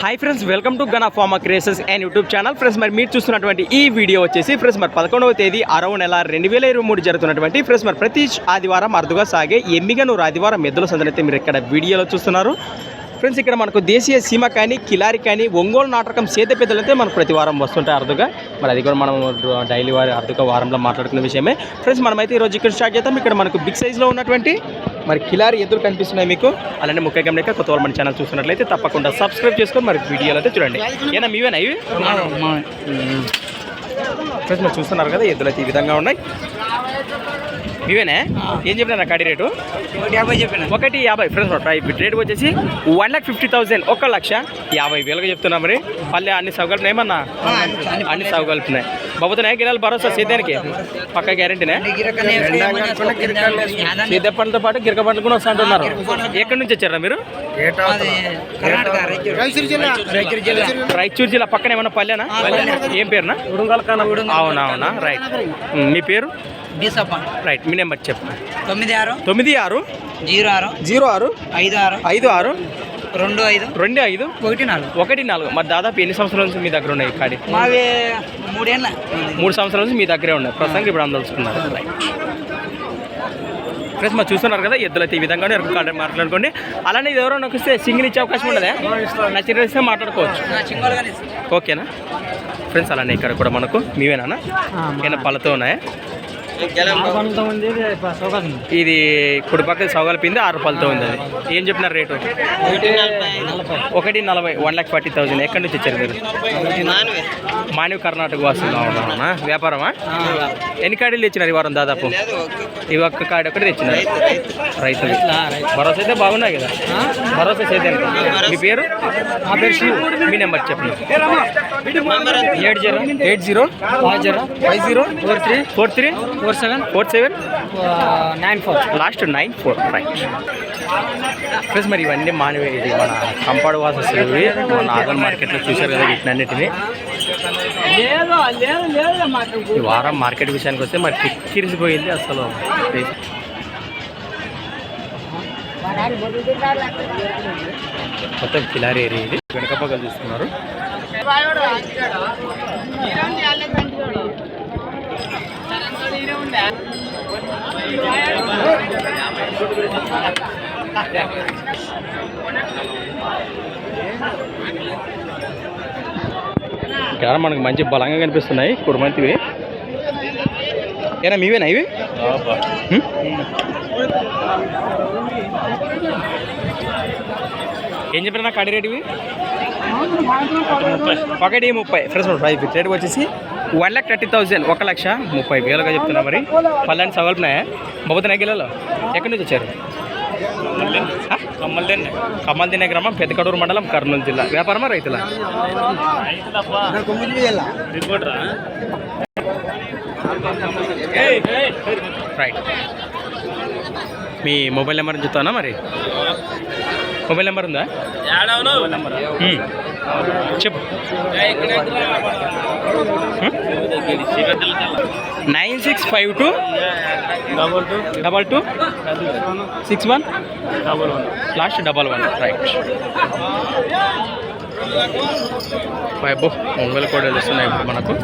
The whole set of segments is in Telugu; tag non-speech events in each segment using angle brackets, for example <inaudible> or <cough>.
Hi friends welcome to Gana pharma creations and YouTube channel friends మరి మీరు చూస్తున్నటువంటి ఈ వీడియో వచ్చేసి ఫ్రెండ్స్ మరి పదకొండవ తేదీ అరవ నెల రెండు వేల ఇరవై మూడు జరుగుతున్నటువంటి ఫ్రెండ్స్ మరి ప్రతి ఆదివారం అరుదుగా సాగే ఎమ్మిగనూరు ఆదివారం ఎద్దుల సందనైతే మీరు ఇక్కడ వీడియోలో చూస్తున్నారు. ఫ్రెండ్స్ ఇక్కడ మనకు దేశీయ సీమ కానీ కిలారి కానీ ఒంగోలు నాటకం సేద పెద్దలు అయితే మనకు ప్రతి వారం వస్తుంటాయి అరుదుగా. మరి అది కూడా మనం డైలీ వారి అరుదుగా వారంలో మాట్లాడుకునే విషయమే. ఫ్రెండ్స్ మనమైతే ఈరోజు ఇక్కడ స్టార్ట్ చేద్దాం. ఇక్కడ మనకు బిగ్ సైజ్లో ఉన్నటువంటి మరి కిలారి ఎద్దులు కనిపిస్తున్నాయి మీకు. అలానే ముఖ్య గమనిక కొత్త మన ఛానల్ చూస్తున్నట్లయితే తప్పకుండా సబ్స్క్రైబ్ చేసుకొని మరి వీడియోలు అయితే చూడండి. ఏనా మీవేనా ఇవి? ఫ్రెండ్స్ మీరు చూస్తున్నారు కదా ఎద్దులు అయితే ఈ విధంగా ఉన్నాయి. మీవేనా ఏం చెప్పినా కాడి రేటు? యాభై చెప్పిన. ఒకటి యాభై. ఫ్రెండ్స్ రైట్ రేట్ వచ్చేసి వన్ లాక్ ఫిఫ్టీ థౌసండ్. ఒక లక్ష యాభై వేలుగా చెప్తున్నా మరి. పల్లె అన్ని సౌకల్పినాయి ఏమన్నా? అన్ని సౌకల్పినాయి బాబుతున్నాయి గిరాలు భరోసా సేద్యానికి పక్క గ్యారంటీనే? సేద్య పంటతో పాటు గిరక పంటలు కూడా వస్తా అంటున్నారు. ఎక్కడి నుంచి వచ్చారా మీరు? రాయచూరు. జిల్లా. పక్కన ఏమన్నా పల్లెనా? ఏం పేరునా? అవునా అవునా. రైట్ మీ పేరు? రైట్ మీ నెంబర్ చెప్పు. తొమ్మిది ఆరు. తొమ్మిది ఆరు. జీరో ఆరు. జీరో ఆరు. ఐదు ఆరు. ఐదు ఆరు. రెండు ఐదు. రెండు ఐదు. ఒకటి నాలుగు. ఒకటి నాలుగు. మరి దాదాపు ఎన్ని సంవత్సరాల నుంచి మీ దగ్గర ఉన్నాయి కాడి? మావి మూడేళ్ళ. మూడు సంవత్సరాల నుంచి మీ దగ్గరే ఉన్నాయి. ప్రస్తుతానికి ఇప్పుడు అందలుచుకున్నారు ఫ్రెండ్స్ మరి చూస్తున్నారు కదా ఎద్దులు అయితే ఈ విధంగానే కాంటాక్ట్ మాట్లాడుకోండి. అలానే ఇది ఎవరైనా వస్తే సింగిల్ ఇచ్చే అవకాశం ఉండదా నచ్చిన ఇస్తే మాట్లాడుకోవచ్చు. ఓకేనా ఫ్రెండ్స్ అలానే ఇక్కడ కూడా మనకు మీవేనా ఏమైనా పళ్ళతో ఉన్నాయా? ఇది కుడి పక్క సౌగాల పిండి ఆరు రూపాయలతో ఉంది అది. ఏం చెప్పినారు రేటు? ఒకటి నలభై వన్ లాక్ ఫార్టీ థౌసండ్ ఎక్కడి నుంచి వచ్చారు మీరు? మానవ కర్ణాటక వాసులు అవునా వ్యాపారమా? ఎన్ని కాడీలు తెచ్చినారు ఈ వారం దాదాపు? ఈ ఒక్క కాడి ఒకటి తెచ్చినారు. రైతులు. భరోసా అయితే బాగున్నాయి కదా? భరోసా చేద్దాం మీ పేరు? మీ నెంబర్ చెప్పండి. Eight zero eight zero five zero five zero four three four three four seven four seven nine four. Last nine four right plus మరి ఇవన్నీ మానవే ఇది మన కంపాడు వాసెస్ ఇవి మన ఆదన్ మార్కెట్లో చూశారు కదా వీటినన్నిటిని. ఈ వారం మార్కెట్ విషయానికి వస్తే మరి కిక్కిరిసిపోయింది అసలు. మొత్తం కిలారి ఏరియా ఇది. వెనక చూస్తున్నారు. ఇక్కడ మనకు మంచి బలంగా కనిపిస్తున్నాయి కుడుమంతివి ఏనా మీవేనా ఇవి? ఏం చెప్పినా కడి రేట్ ఇవి? ఒకటి ముప్పై ఫ్రెండ్స్ ప్రైస్ రేట్ వచ్చేసి వన్ లాక్ థర్టీ థౌజండ్ ఒక లక్ష ముప్పై వేలుగా చెప్తున్నా మరి. పల్లెని సవల్పునాయా బొబ్బతున్నాయి గిల్లలు? ఎక్కడి నుంచి వచ్చారు? కమ్మల్ దినే గ్రామం పెద్దకడూరు మండలం కర్నూలు జిల్లా. వ్యాపారమా రైతుల? రైట్ మీ మొబైల్ నెంబర్ చెప్తానా మరి? మొబైల్ నెంబర్ ఉందా. చెప్పు. Nine six five two double two. Six one last double one. Right. బాబు మొబైల్ కూడా వస్తున్నాయి ఇప్పుడు మనకు.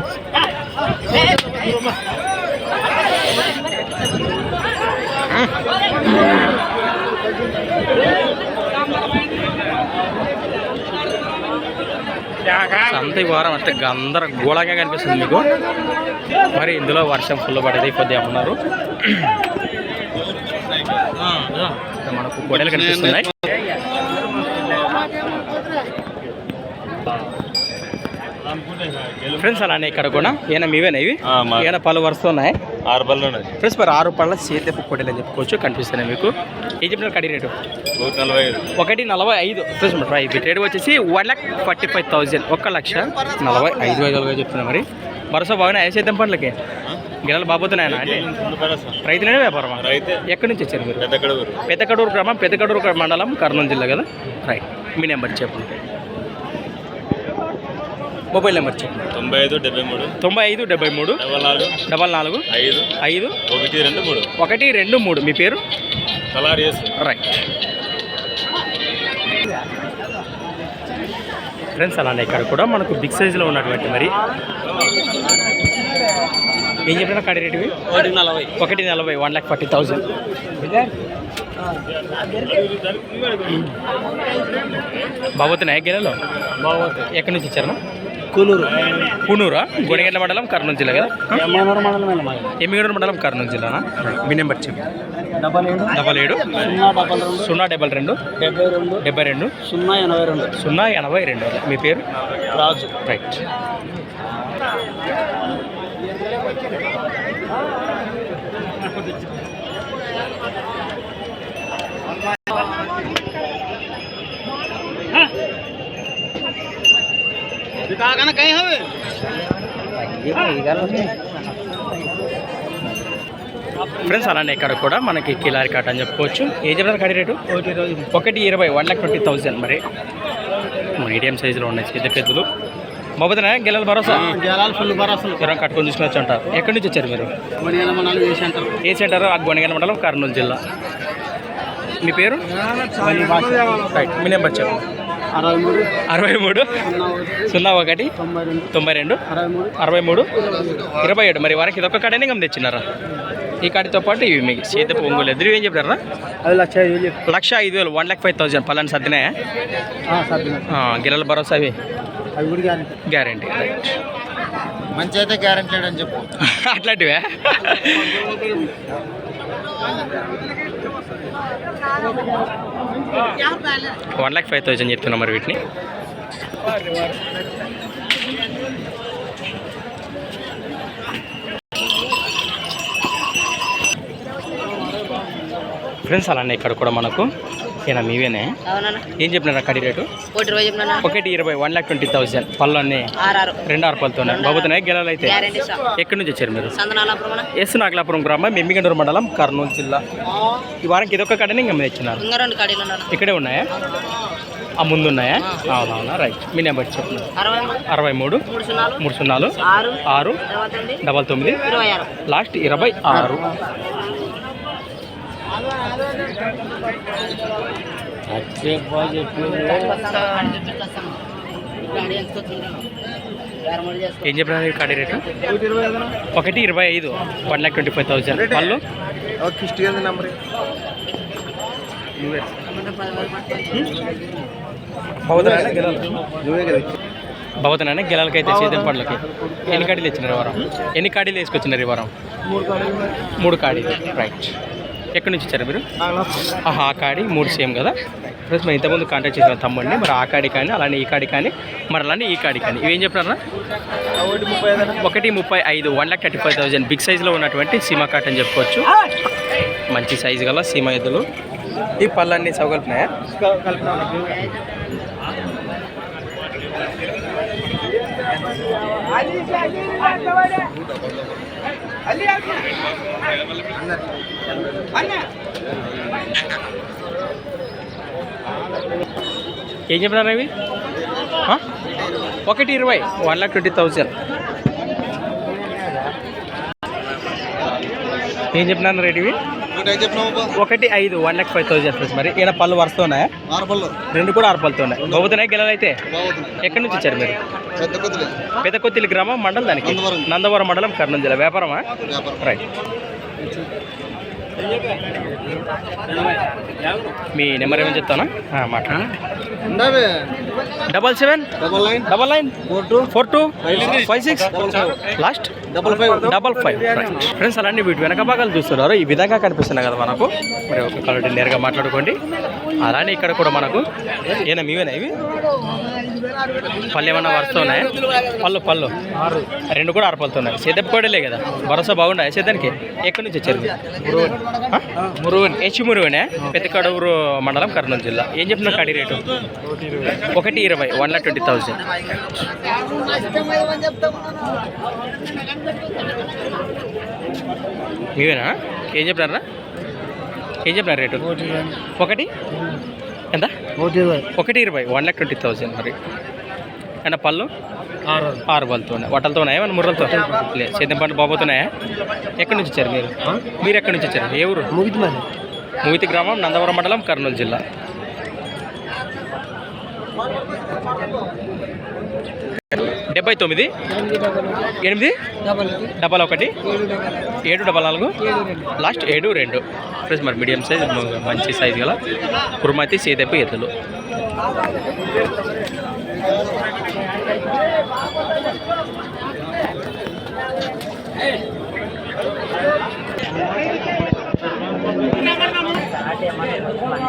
ఈ వారం అంటే గందరగోళంగా కనిపిస్తుంది మీకు. మరి ఇందులో వర్షం ఫుల్ పడేది కొద్దిగా ఉన్నారు <clears throat> మనకు గొడవలు కనిపిస్తున్నాయి. ఫ్రెండ్స్ అలానే ఇక్కడ కూడా. ఏమైనా మీవేనా ఇవి? ఏమైనా పలు వరుస ఉన్నాయి ఆరు బళ్ళు ఉన్నది ఫ్రెండ్స్ మరి ఆరు పళ్ళ సేద్యపు కొడలు అని చెప్పుకోవచ్చు కనిపిస్తున్నాయి మీకు. ఏం చెప్పినారు కడి రేటు? ఒకటి నలభై ఐదు. ఫ్రెండ్స్ మరి రైట్ రేట్ వచ్చేసి one lakh forty five thousand. ఒక లక్ష నలభై ఐదు వేలుగా చెప్తున్నా మరి. భరోసా బాగున్నా ఏ సేద్యం పండ్లకి. గిన్నెలు బాబోతున్నాయన అంటే? రైతులనే వ్యాపారమా? రైతే. ఎక్కడి నుంచి వచ్చారు మీరు? పెద్ద కడుగురు పెద్దకడూరు గ్రామం పెద్దకడూరు మండలం కర్నూలు జిల్లా కదా? రైట్ మీ నెంబర్ చెప్పండి. మొబైల్ నెంబర్ చెప్పండి తొంభై ఐదు డెబ్బై మూడు. తొంభై ఐదు డెబ్బై మూడు. డబల్ నాలుగు. డబల్ నాలుగు. ఐదు. ఐదు. ఒకటి రెండు మూడు. ఒకటి రెండు మూడు. మీ పేరు? రైట్ ఫ్రెండ్స్ అలానే ఇక్కడ కూడా మనకు బిగ్ సైజులో ఉన్నటువంటి మరి ఏం చెప్పినా కడి రేటువి ఒకటి నలభై. ఒకటి నలభై వన్ ల్యాక్ ఫార్టీ థౌజండ్ బాబోతున్నాయా గిన్నెలో బాగుంటుంది ఎక్కడి నుంచి ఇచ్చారు? కూలూరు పూనూరా గుణగండ్ల మండలం కర్నూలు జిల్లా కదా? ఎమ్మిగడూరు మండలం కర్నూలు జిల్లానా మీ నెంబర్ చెప్పి. డబల్ ఏడు. డబల్ ఏడు. సున్నా డబల్ రెండు. సున్నా డబల్ రెండు. డెబ్బై రెండు. డెబ్బై రెండు. సున్నా ఎనభై రెండు. సున్నా ఎనభై రెండు. మీ పేరు? రాజు. రైట్. ఫ్రెండ్స్ అలానే ఇక్కడ కూడా మనకి కిలారి కాట అని చెప్పుకోవచ్చు. ఏం చెప్తారు కడి రేటు? ఒకటి ఇరవై వన్ లాక్ ట్వంటీ థౌసండ్ మరి. మీడియం సైజులో ఉన్నాయి చేతి పెద్దలు. మొబైల్ గెలలు భరోసా? ఫుల్ జ్వరం కట్టుకొని చూసుకుని అంటారు. ఎక్కడి నుంచి వచ్చారు మీరు? ఏ సెంటర్? ఏ సెంటర్? గొనగల మండలం కర్నూలు జిల్లా. మీ పేరు? రైట్ మీ నెంబర్ చెప్పు అరవై మూడు. అరవై మూడు. సున్నా ఒకటి. తొంభై రెండు. అరవై మూడు. ఇరవై ఏడు. మరి వారికి ఇదొక్క కాడనే గమ్ తెచ్చినారా? ఈ కాడితో పాటు ఇవి మీకు. చేతి పొంగులు ఎదురు ఏం చెప్పారా? అది లక్ష ఐదు వేలు లక్ష ఐదు వేలు. One lakh five thousand. పలాని సర్దినాయా? సర్దిన గిల్లల భరోసా అవి? అవి కూడా గ్యారెంటీ. గ్యారంటీ. రైట్. మంచి అయితే గ్యారెంటీ అని చెప్పు. <laughs> అట్లాంటివే? <laughs> వన్ ల్యాక్ ఫైవ్ థౌజండ్ చెప్తున్నా మరి వీటిని. ఫ్రెండ్స్ అలానే ఇక్కడ కూడా మనకు. ఈయన మీవేనే? ఏం చెప్పినారు కడి రేటు? ఒకటి ఇరవై వన్ లాక్ ట్వంటీ థౌసండ్. పళ్ళు అన్నీ రెండు ఆరు పళ్ళతో బాబుతున్నాయి గెలలు అయితే? ఎక్కడి నుంచి వచ్చారు మీరు? ఎస్ నాగలాపురం గ్రామం మెమ్మిగండూరు మండలం కర్నూలు జిల్లా. ఈ వారానికి ఇదొక కడని ఇంకా మీరు ఇచ్చినారు? ఇక్కడే ఉన్నాయా? ఆ ముందు ఉన్నాయా అవునవునా రైట్. మీ నెంబర్ చెప్పండి. అరవై మూడు. మూడు సున్నాలు. ఆరు. తొమ్మిది. డబల్ తొమ్మిది. ఇరవై ఆరు. ఏం చెప్పినారు ఈ కడి రేటు? ఒకటి ఇరవై ఐదు one lakh twenty five thousand పళ్ళు నెంబర్? బౌద్ధనాయన గెలాలు నువ్వే కదా బౌద్ధనాయన గెలాలకైతే సేద్యం పండ్లకి ఎన్ని కాడీలు ఇచ్చినారు ఈ వారం? ఎన్ని కాడీలు వేసుకొచ్చినారు ఈ వారం? మూడు కాడీలు. మూడు కాడీలు. రైట్ ఎక్కడి నుంచి ఇచ్చారు మీరు? ఆహా, ఆ కాడి మూడు సేమ్ కదా? ప్లస్ మరి ఇంతకుముందు కాంటాక్ట్ చేసిన తమ్ముడిని మరి ఆ కాడి కానీ అలానే ఈ కాడి కానీ మరి అలానే ఈ కాడి కానీ. ఇవేం చెప్పినారా ఒకటి ముప్పై ఐదు ఒకటి ముప్పై ఐదు one lakh thirty five thousand big సైజులో ఉన్నటువంటి సీమా కాట్ అని చెప్పుకోవచ్చు. మంచి సైజు గల సీమా ఎద్దులు. ఈ పళ్ళన్నీ సౌకల్పినాయా ఏం చెప్పినారు అవి? ఒకటి ఇరవై. వన్ లాక్ ట్వంటీ థౌజండ్ ఏం చెప్పినారు రేట్ ఇవి? ఒకటి ఐదు one lakh five thousand plus మరి. ఈయన పళ్ళు వరుస ఉన్నాయా రెండు కూడా ఆరు పళ్ళతో ఉన్నాయి బహుతున్నాయి గెలలైతే బాగుంది ఎక్కడి నుంచి వచ్చారు మీరు? పెద్ద కొద్దిలే పెద్ద కొత్తిలి గ్రామం మండలం దానికి? నందవరం. మండలం కర్నూలు జిల్లా. వ్యాపారమా? వ్యాపారం. రైట్. మీ నెంబర్ ఏమని చెప్తానా? మాట్లాడండి double seven double nine. Double nine four two. Four two five six. Last double five. Double five. Friends అలాంటి వీటి వెనక భాగాలు చూస్తున్నారు. ఈ విధంగా కనిపిస్తున్నాయి కదా మనకు. మరి ఒక కలర్ నేరుగా మాట్లాడుకోండి. అలానే ఇక్కడ కూడా మనకు ఏనా మీవేనా ఇవి? పళ్ళు ఏమన్నా వరుస్తున్నాయి? పళ్ళు పళ్ళు. రెండు కూడా ఆరు పళ్ళతో ఉన్నాయి కదా. భరోసా బాగున్నాయి సేదానికి ఎక్కడి నుంచి వచ్చారు? మురువన్. హెచ్ మురువనే. పెద్ద కడూరు మండలం కర్నూలు జిల్లా. ఏం చెప్తున్నారు కడి రేటు? ఒకటి ఇరవై వన్ లాక్ ట్వంటీ థౌసండ్ మీవేనా ఏం చెప్పినారా ఏం చెప్పినారు రేటు? ఒకటి ఎంత? ఒకటి ఇరవై. వన్ లాక్ ట్వంటీ థౌసండ్ మరి. అండ్ పళ్ళు? ఆరు. ఆరు పళ్ళతో ఉన్నాయి మన ముర్రలతో? లేదు సేద్యం పంట బాబోతున్నాయా? ఎక్కడి నుంచి వచ్చారు మీరు? మీరు ఎక్కడి నుంచి వచ్చారు? ఏ ఊరు? మూతి గ్రామం నందవరం మండలం కర్నూలు జిల్లా. డెబ్బై తొమ్మిది? ఎనిమిది? డబల్ ఒకటి? ఏడు డబల్ నాలుగు? లాస్ట్ ఏడు రెండు. ఫ్రెండ్స్ మరి మీడియం సైజ్ మంచి సైజ్ గల కురుమతి సీదెబ్బ ఎద్దులు.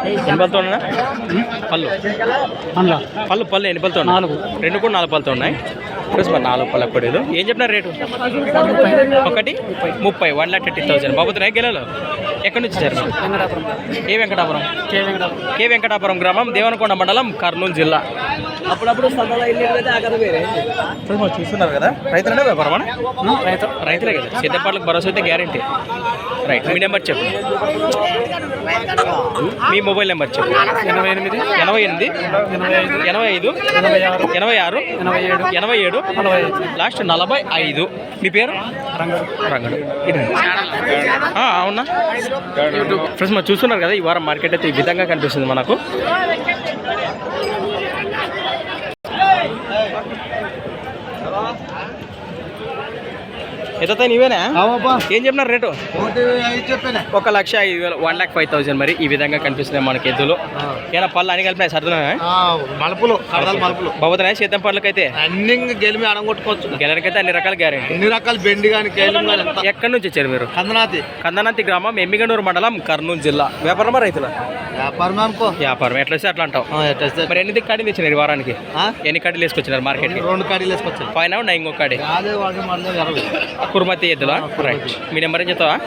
ఎన్ని పళ్ళతో పళ్ళు. పళ్ళు. పళ్ళు ఎన్ని పళ్ళతో నాలుగు. రెండు కూడా నాలుగు పళ్ళతో ఉన్నాయి. ప్లస్ మరి నాలుగు పళ్ళ పొడిలు ఏం చెప్పినారు రేటు? ఒకటి ముప్పై. One lakh thirty thousand. బాబుతున్నాయి గెలలో? ఎక్కడి నుంచి మీరు? ఏ వెంకటాపురం. కే వెంకటాపురం గ్రామం దేవనకొండ మండలం కర్నూలు జిల్లా. అప్పుడప్పుడు సొంతలో ఇల్లు అయితే ఆ కథ వేరే. ఇప్పుడు మనం చూస్తున్నారు కదా? రైతులనే వ్యాపారమా? రైతు రైతులే కదా. సిద్ధపాట్లకు భరోసా అయితే గ్యారంటీ రైట్ మీ నెంబర్ చెప్పు. మీ మొబైల్ నెంబర్ చెప్పు. ఎనభై ఎనిమిది ఎనభై ఎనిమిది ఎనభై ఐదు ఎనభై ఆరు ఎనభై ఏడు లాస్ట్ నలభై ఐదు. మీ పేరు? రంగడు. అవునా? ఫ్రెండ్స్ మనం చూస్తున్నారు కదా ఈ వారం మార్కెట్ అయితే ఈ విధంగా కనిపిస్తుంది మనకు. ఎంత నీవేనా? ఏం చెప్పినారు రేటు? ఒక లక్ష ఐదు వేలు వన్ ల్యాక్ ఫైవ్ థౌసండ్ మరి ఈ విధంగా కనిపిస్తున్నాయి మనకి ఎద్దులు. ఏమైనా పళ్ళు అని కలిపినాయి? సర్దునా మలుపులు మలుపులు. బాబోతున్నాయి సీతం పళ్ళకైతే. అన్ని గెలిమి అడగొట్టుకోవచ్చు గెలరికైతే అన్ని రకాల గ్యారెంటీ ఎన్ని రకాల బెండి కానీ ఎక్కడి నుంచి వచ్చారు మీరు? కందనాతి. కందనంతి గ్రామం ఎమ్మిగనూరు మండలం కర్నూలు జిల్లా. వ్యాపారమా రైతుల? వ్యాపారం అనుకో. వ్యాపారం ఎట్లా వస్తే అట్లా అంటావు? వస్తే? మరి ఎన్ని కడీలు ఇచ్చినారు ఈ వారానికి? ఎన్ని కడీలు వేసుకొచ్చినారు మార్కెట్కి రెండు కడీలు వేసుకొచ్చాను పైన ఇంకో కడి కుర్మతి ఎద్దులా? రైట్ మీ నెంబర్ ఏం చెప్తావా.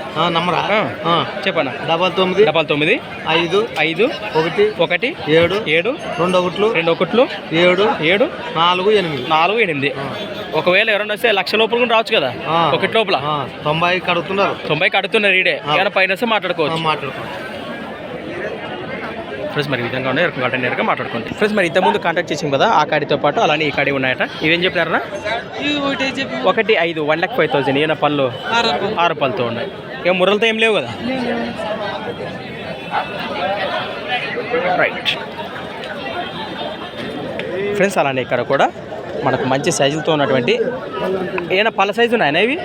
ఆ. చెప్పనా డబల్ తొమ్మిది. డబల్ తొమ్మిది. ఐదు. ఐదు. ఒకటి. ఒకటి. ఏడు. ఏడు. రెండు ఒకట్లు. రెండు ఒకట్లు. ఏడు. ఏడు. నాలుగు ఎనిమిది. నాలుగు ఎనిమిది. ఒకవేళ ఎవరైనా వస్తే లక్ష లోపల కూడా రావచ్చు కదా. ఒకటి లోపల? తొంభై కడుగుతున్నారు. తొంభైకి అడుగుతున్నారు ఈడే. ఏమైనా పైన వస్తే మాట్లాడుకోవచ్చు. మాట్లాడుకో ఫ్రెండ్స్ మరి విధంగా ఉన్నాయి. ఎరకం కాటన్ ఎరక మాట్లాడుకోండి ఫ్రెండ్స్ మరి ఇంతకుముందు కాంటాక్ట్ చేసాం కదా ఆ కాడితో పాటు అలానే ఈ కాడి ఉన్నాయట. ఇవేం చెప్పినారా. ఒకటి ఐదు వన్ ల్యాక్ ఫైవ్ థౌసండ్ ఈయన పళ్ళు ఆరు పళ్ళతో ఉన్నాయి. ఇక ముర్రలతో ఏం లేవు కదా? రైట్ ఫ్రెండ్స్ అలానే ఇక్కడ కూడా మనకు మంచి సైజులతో ఉన్నటువంటి ఏమైనా పళ్ళ సైజు ఉన్నాయన ఇవి?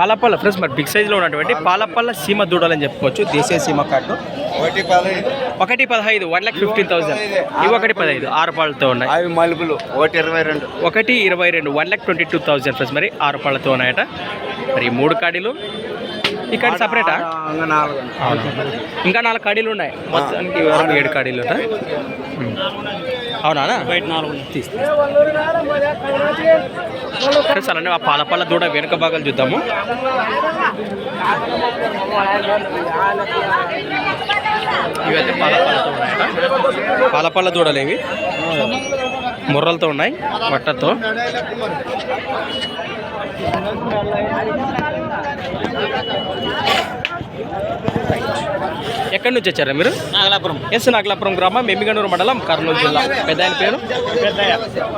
పాలపల్ల. ఫ్రెండ్స్ మరి బిగ్ సైజులో ఉన్నటువంటి పాలపల్ల సీమ దూడలని చెప్పుకోవచ్చు. దేశీయ సీమ కార్డు ఒకటి పదహైదు. వన్ ల్యాక్ ఫిఫ్టీన్ థౌసండ్ ఇవి ఒకటి పదహైదు. ఆరు పాలతో ఉన్నాయి. అవి మలుపులు ఒకటి ఇరవై రెండు. ఒకటి ఇరవై రెండు one lakh twenty two thousand friends మరి ఆరు పాలతో ఉన్నాయట. మరి ఈ మూడు కాడీలు. ఈ కాడి సపరేటా నాలుగు. ఇంకా నాలుగు కాడీలు ఉన్నాయి. మొత్తానికి ఏడు కాడీలు ఉంటాయి. అవునా? బయట నాలుగు ఫ్రెండ్స్ అలానే ఆ పాల పాల దూడ వెనుక భాగాలు చూద్దాము. ఇవైతే పాల పాలతో ఉన్నాయట. పాల పాల దూడలు ఇవి ముర్రలతో ఉన్నాయి వట్టతో ఎక్కడి నుంచి వచ్చారా మీరు? నాగలాపురం. ఎస్ నాగలాపురం గ్రామం ఎమ్మిగనూరు మండలం కర్నూలు జిల్లా. పెద్ద ఆయన పేరు?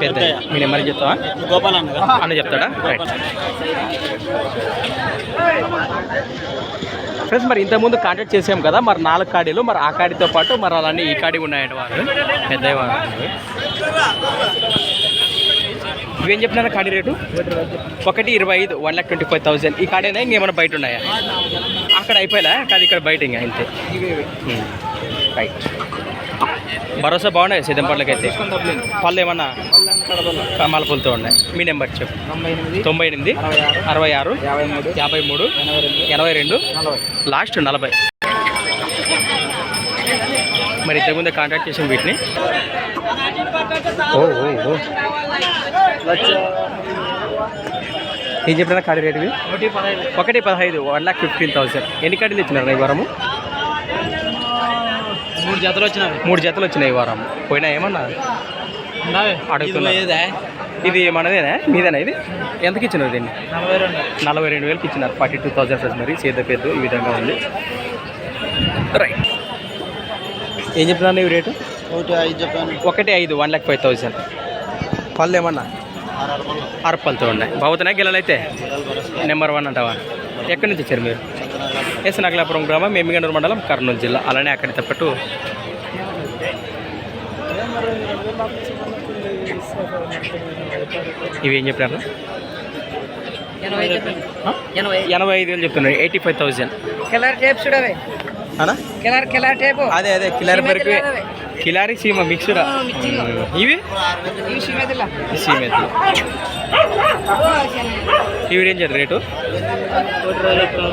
పెద్ద మీ నెంబర్ చెప్తావా? గోపాలన్న అన్న చెప్తాడా? రైట్. ఫ్రెండ్స్ మరి ఇంతకుముందు కాంటాక్ట్ చేసాం కదా మరి నాలుగు కాడీలు మరి ఆ కాడితో పాటు మరి అలానే ఈ కాడి పెద్ద వారు ఇవేం చెప్పినారా కాడి రేటు? ఒకటి ఇరవై ఐదు one lakh twenty five thousand. ఈ కాడేనా ఇంకేమైనా బయట ఉన్నాయా? అక్కడ అయిపోయా కాదు ఇక్కడ బయట ఇంకా అంతే. రైట్ భరోసా బాగున్నాయి సిద్ధంపట్లకి అయితే పళ్ళు ఏమన్నా? మలపులతో ఉన్నాయి. మీ నెంబర్ చెప్పు. తొంభై ఎనిమిది అరవై ఆరు అరవై ఆరు యాభై మూడు యాభై మూడు ఎనభై రెండు లాస్ట్ నలభై. మరి ఇంతకుముందే కాంటాక్ట్ చేసాం వీటిని. ఓ ఓ ఏం చెప్పినా కాడి రేట్ ఒకటి పదహైదు. ఒకటి పదహైదు వన్ లాక్ ఫిఫ్టీన్ థౌసండ్. ఎన్ని కాడీలు ఇచ్చినారు ఈ వారము? మూడు జతలు వచ్చినవి మూడు జతలు వచ్చినాయి ఈ వారం. పోయినా ఏమన్నా? అడుగుతున్నా ఇది మనదేనా? మీదేనా ఇది? ఎంతకి ఇచ్చినారు దీన్ని? నలభై రెండు. వేలకి ఇచ్చినారు. ఫార్టీ టూ థౌసండ్ ఫ్రెండ్స్ మరి. సేద పెద్ద ఈ విధంగా ఉంది. రైట్ ఏం చెప్తున్నాను ఈ రేటు? ఒకటి ఐదు చెప్పాను ఒకటి ఐదు వన్ ల్యాక్ ఫైవ్ థౌసండ్. పళ్ళు ఏమన్నా? అరపలతో ఉన్నాయి. బాగుతున్నాయి గిల్లలైతే నెంబర్ వన్ అంటావా? ఎక్కడి నుంచి వచ్చారు మీరు? ఎస్ నగలాపురం గ్రామం ఎమ్మిగనూరు మండలం కర్నూలు జిల్లా. అలానే అక్కడితో పాటు ఇవి ఏం చెప్పారు? ఎనభై ఐదు. వేలు చెప్తున్నారు. ఎయిటీ ఫైవ్ థౌజండ్ కిలర్ టేప్ చూడవే. అనా? కిలర్ కిలర్ టేపు అదే అదే కిలారి బరికి? కిలారి సీమ మిక్స్డ్. ఇవి? సీమెతి ఇవి రేంజ్ రేటు?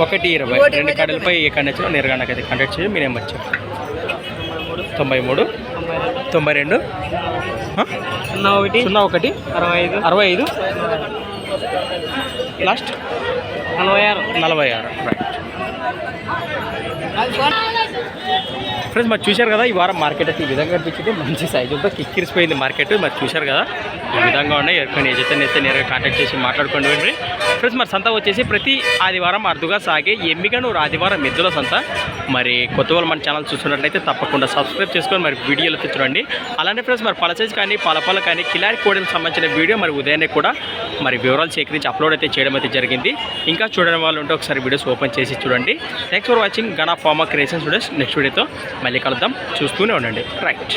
ఒకటి ఇరవై. రెండు కడలపై నుంచి నేరుగా నాకు అయితే కాంటాక్ట్ చేసి మీరేం వచ్చారు తొంభై మూడు. తొంభై రెండు? సున్నా ఒకటి. సున్నా ఒకటి. అరవై ఐదు. అరవై ఐదు? లాస్ట్. నలభై ఆరు. నలభై ఆరు. రైట్ ఫ్రెండ్స్ మరి చూశారు కదా ఈ వారం మార్కెట్ అయితే ఈ విధంగా కనిపించింది. మంచి సైజులతో కిక్కిరిసిపోయింది మార్కెట్ మరి చూశారు కదా ఈ విధంగా ఉన్నాయి. ఎవరికైనా ఏజైతే అయితే నేరుగా కాంటాక్ట్ చేసి మాట్లాడుకోండి. వెళ్ళి ఫ్రెండ్స్ మరి సంత వచ్చేసి ప్రతి ఆదివారం అరుదుగా సాగే ఎమ్మిగనూరు ఆదివారం ఎద్దుల సంత. మరి కొత్త వాళ్ళు మన ఛానల్ చూస్తున్నట్లయితే తప్పకుండా సబ్స్క్రైబ్ చేసుకొని మరి వీడియోలు అయితే చూడండి. అలానే ఫ్రెండ్స్ మరి పలసైజ్ కానీ పలపల కానీ కిలారి కోడలకు సంబంధించిన వీడియో మరి ఉదయాన్నే కూడా మరి వివరాలు సేకరించి అప్లోడ్ అయితే చేయడం అయితే జరిగింది. ఇంకా చూడని వాళ్ళు ఉంటే ఒకసారి వీడియోస్ ఓపెన్ చేసి చూడండి. Thanks for watching గణా pharma creation students next వీడియోతో మళ్ళీ కలుద్దాం. చూస్తూనే ఉండండి. రైట్